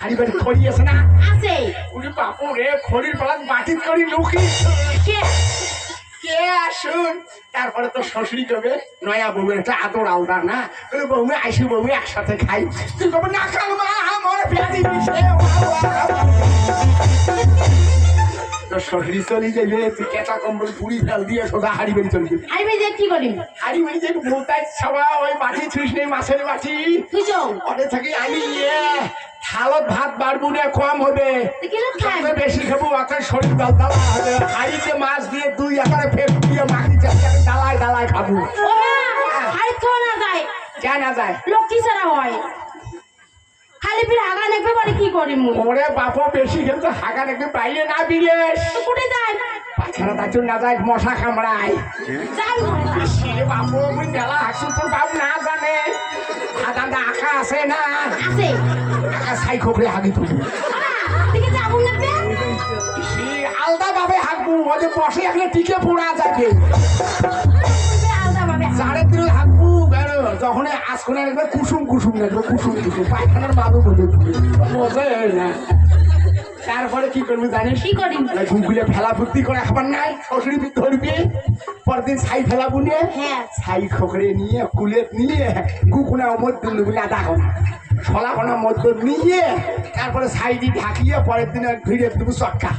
হাড়ি বাড়ি খড়ি আছে না? আছে। উনি বাপু রে খড়ির পালান বাটিত করি লুকি। কে? কে আসুন? তারপরে তো শ্বশুরি কবে? নয়া বউয়ের একটা আদর আলদা না? বলে বউ আইসি বউ একসাথে খাই। তুই কবে না খাও মা আমার তো শ্বশুরি চলি যাবে তুই কেঁচা কম্বল পুরি ফেল দিয়ে সোজা হাড়ি বাড়ি চলি যাবি। আইবে যে কি করি হাড়ি বাড়ি যাবি বউতাই সবা ওই বাটি ছুঁস নেই মাছের বাটি। বুঝো। ওরে থাকি আমি ইয়ে থালত ভাত বাড়বো না কম হবে। বেশি খাব অত শরীর দলদলা হবে হাড়িতে মাছ দিয়ে দুই একারে ফেক দিয়ে মাখি চাষারে ডালায় ডালায় খাব। না যায়। জানা যায়। লক্ষ্মী ছাড়া হয়? খালি ফিরে বলে কি করি মুই? ওরে বাপো বেশি খেলে তো হাগা বাইরে না বিলেস তো কোটে যায়। পাখানা তাচুর না যায় মশা কামড়ায়। যাই বেশি বাপু মুই মেলা হাসু তোর বাপ না জানে। হাগান্দা আঁকা আছে না? আছে। সাই খবরে হাগি না আলাদা ভাবে হাঁকবো ওদের বসে একলে টিকে পোড়া যাবে আলাদা ভাবে সাড়ে তিন হাঁকবো যখন আজকনে কুসুম কুসুম লাগবে কুসুম কুসুম। পায়খানার মাদু মজা না। তারপরে কি করব জানিস? কি করি ঘুমগুলে ফেলা ফুর্তি করে খাবার নাই শ্বশুরি ধরবি। পরদিন ছাই ফেলা বুনে হ্যাঁ। ছাই খোকরে নিয়ে কুলে নিয়ে কুকুনা মধ্যে বলে ছলা কোনা। মধ্য নিয়ে তারপরে ছাই দিয়ে ঢাকিয়ে পরের দিন ঘিরে দেবো চক্কা